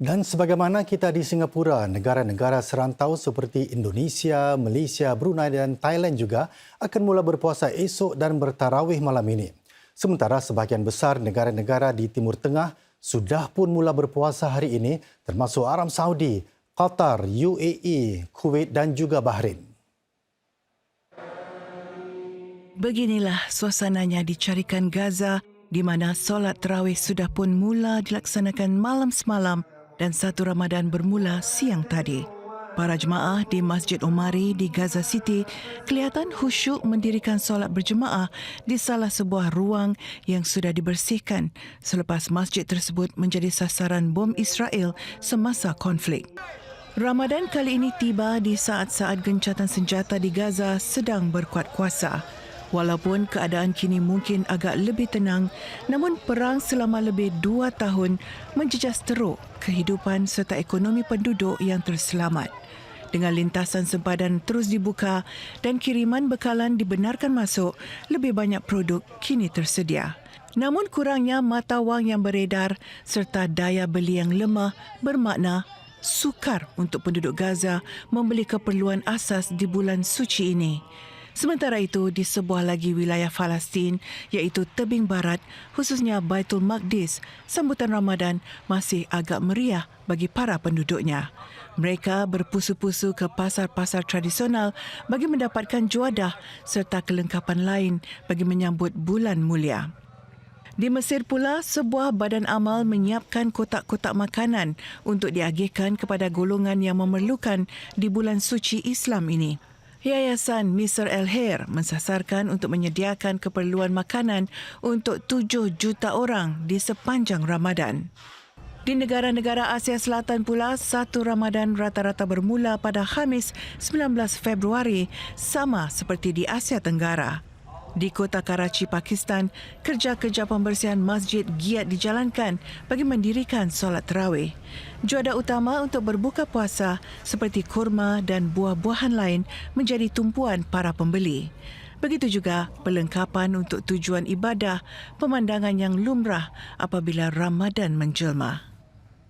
Dan sebagaimana kita di Singapura, negara-negara serantau seperti Indonesia, Malaysia, Brunei dan Thailand juga akan mula berpuasa esok dan bertarawih malam ini. Sementara sebahagian besar negara-negara di Timur Tengah sudah pun mula berpuasa hari ini termasuk Arab Saudi, Qatar, UAE, Kuwait dan juga Bahrain. Beginilah suasananya dicarikan Gaza di mana solat terawih sudah pun mula dilaksanakan malam semalam dan satu Ramadan bermula siang tadi. Para jemaah di Masjid Omari di Gaza City kelihatan khusyuk mendirikan solat berjemaah di salah sebuah ruang yang sudah dibersihkan selepas masjid tersebut menjadi sasaran bom Israel semasa konflik. Ramadan kali ini tiba di saat-saat gencatan senjata di Gaza sedang berkuat kuasa. Walaupun keadaan kini mungkin agak lebih tenang, namun perang selama lebih dua tahun menjejas teruk kehidupan serta ekonomi penduduk yang terselamat. Dengan lintasan sempadan terus dibuka dan kiriman bekalan dibenarkan masuk, lebih banyak produk kini tersedia. Namun kurangnya mata wang yang beredar serta daya beli yang lemah bermakna sukar untuk penduduk Gaza membeli keperluan asas di bulan suci ini. Sementara itu, di sebuah lagi wilayah Palestin, iaitu tebing barat, khususnya Baitul Maqdis, sambutan Ramadan masih agak meriah bagi para penduduknya. Mereka berpusu-pusu ke pasar-pasar tradisional bagi mendapatkan juadah serta kelengkapan lain bagi menyambut bulan mulia. Di Mesir pula, sebuah badan amal menyiapkan kotak-kotak makanan untuk diagihkan kepada golongan yang memerlukan di bulan suci Islam ini. Yayasan Misr El Hair mensasarkan untuk menyediakan keperluan makanan untuk 7 juta orang di sepanjang Ramadan. Di negara-negara Asia Selatan pula, satu Ramadan rata-rata bermula pada Khamis 19 Februari sama seperti di Asia Tenggara. Di kota Karachi, Pakistan, kerja-kerja pembersihan masjid giat dijalankan bagi mendirikan solat terawih. Juada utama untuk berbuka puasa seperti kurma dan buah-buahan lain menjadi tumpuan para pembeli. Begitu juga perlengkapan untuk tujuan ibadah, pemandangan yang lumrah apabila Ramadan menjelma.